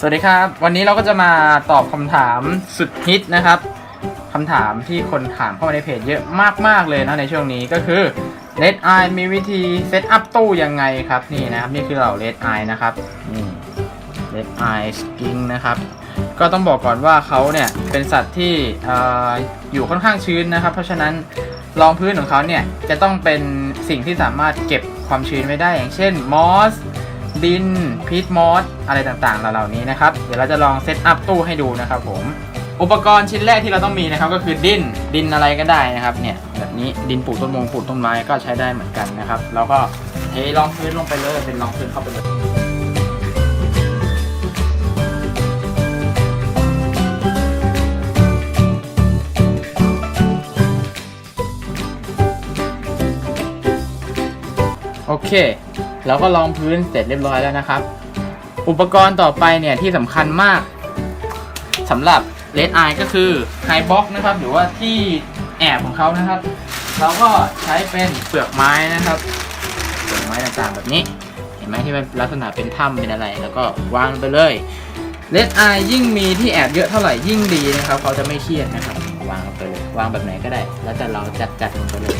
สวัสดีครับ วันนี้เราก็จะมาตอบคำถามสุดฮิตนะครับคำถามที่คนถามเข้ามาในเพจเยอะมากๆเลยนะในช่วงนี้ก็คือ Red Eye มีวิธีเซตอัพตู้ยังไงครับนี่นะครับ นี่คือเหล่า Red Eye นะครับนี่ Red Eye Skin นะครับ ก็ต้องบอกก่อนว่าเขาเนี่ยเป็นสัตว์ที่อออยู่ค่อนข้างชื้นนะครับ เพราะฉะนั้นรองพื้นของเขาเนี่ยจะต้องเป็นสิ่งที่สามารถเก็บความชื้นไว้ได้ อย่างเช่นมอสดินพีทมอสอะไรต่างๆเหล่านี้นะครับ เดี๋ยวเราจะลองเซตอัพตู้ให้ดูนะครับผมอุปกรณ์ชิ้นแรกที่เราต้องมีนะครับก็คือดินดินอะไรก็ได้นะครับเนี่ยแบบนี้ดินปลูกต้นมงปลูกต้นไม้ก็ใช้ได้เหมือนกันนะครับ แล้วก็เทรองพื้นลงไปเลยเป็นรองพื้นเข้าไปเลย โอเค เราก็ลองพื้นเสร็จเรียบร้อยแล้วนะครับ อุปกรณ์ต่อไปเนี่ยที่สำคัญมากสำหรับเลดไอก็คือไฮบ็อกนะครับ หรือว่าที่แอบของเขานะครับ เราก็ใช้เป็นเปลือกไม้นะครับเปลือกไม้ต่างๆแบบนี้ เห็นไหมที่มันลักษณะเป็นถ้ำเป็นอะไร แล้วก็วางไปเลยเลดไอยิ่งมีที่แอบเยอะเท่าไหร่ยิ่งดีนะครับเขาจะไม่เครียดนะครับ วางไปเลยวางแบบไหนก็ได้ แล้วแต่เราจัดจัดลงไปเลย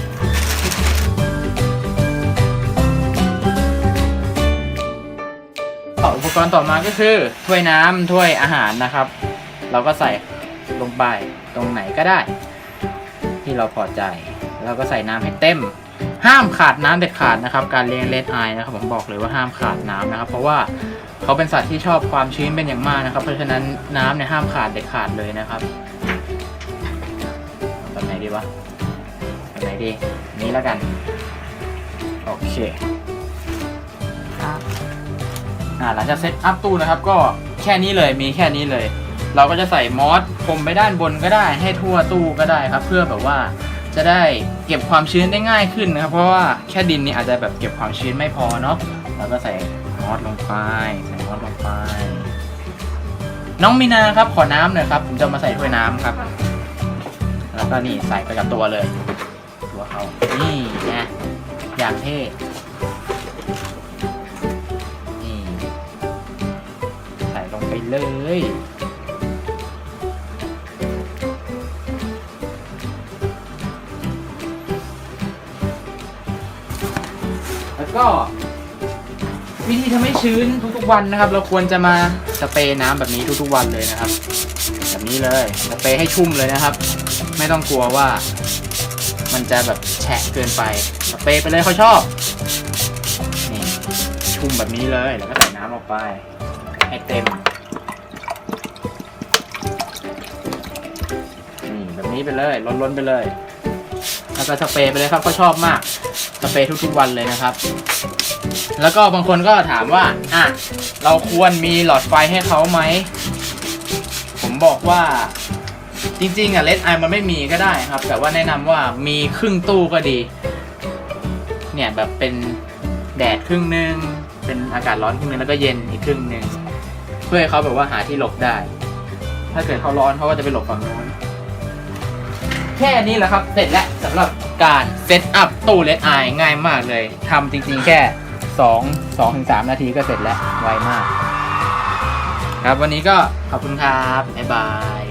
กรณ์ต่อมาก็คือถ้วยน้ำถ้วยอาหารนะครับ เราก็ใส่ลงไปตรงไหนก็ได้ ที่เราพอใจแล้วก็ใส่น้ำให้เต็ม ห้ามขาดน้ำเด็ดขาดนะครับ การเลี้ยงเลดไอนะครับผมบอกเลยว่าห้ามขาดน้ำนะครับ เพราะว่าเขาเป็นสัตว์ที่ชอบความชื้นเป็นอย่างมากนะครับ เพราะฉะนั้นน้ำเนี่ยห้ามขาดเด็ดขาดเลยนะครับเอาแบบไหนดีวะแบบไหนดีนี้แล้วกัน โอเค อ่าหลังจากเซตอัพตู้นะครับ ก็แค่นี้เลยมีแค่นี้เลย เราก็จะใส่มอสพรมไปด้านบนก็ได้ให้ทั่วตู้ก็ได้ครับ เพื่อแบบว่าจะได้เก็บความชื้นได้ง่ายขึ้นนะครับ เพราะว่าแค่ดินนี่อาจจะแบบเก็บความชื้นไม่พอเนาะเราก็ใส่มอสลงไปใส่มอสลงไป น้องมีนาครับขอน้ำหน่อยครับผมจะมาใส่ถ้วยน้ำครับ แล้วก็นี่ใส่ไปกับตัวเลย ตัวเขานี่นะอย่างเท่ เลย แล้วก็ วิธีทำให้ชื้นทุกๆวันนะครับ เราควรจะมาสเปรย์น้ำแบบนี้ทุกๆวันเลยนะครับ แบบนี้เลยสเปรย์ให้ชุ่มเลยนะครับ ไม่ต้องกลัวว่า มันจะแบบแฉะเกินไปสเปรย์ไปเลยเขาชอบนี่ชุ่มแบบนี้เลยแล้วก็ใส่น้ำลงไปให้เต็ม แบบนี้ไปเลยล้นๆไปเลย แล้วก็สเปรย์ไปเลยครับก็ชอบมากสเปรย์ทุกๆวันเลยนะครับ แล้วก็บางคนก็ถามว่าอะเราควรมีหลอดไฟให้เขาไหมผมบอกว่าจริงๆอะเลดไอมันไม่มีก็ได้ครับ แต่ว่าแนะนำว่ามีครึ่งตู้ก็ดี เนี่ยแบบเป็นแดดครึ่งหนึ่งเป็นอากาศร้อนครึ่งหนึงแล้วก็เย็นอีกครึ่งหนึ่งเพื่อให้เขาแบบว่าหาที่หลบได้ ถ้าเกิดเขาร้อนเขาก็จะไปหลบฝั่งโน้น แค่นี้แหละครับ เสร็จแล้วสำหรับการเซตอัพตู้เลดไอง่ายมากเลยทำจริงๆแค่ 2 2ถึง3นาทีก็เสร็จแล้วไวมาก ครับวันนี้ก็ขอบคุณครับ บ๊ายบาย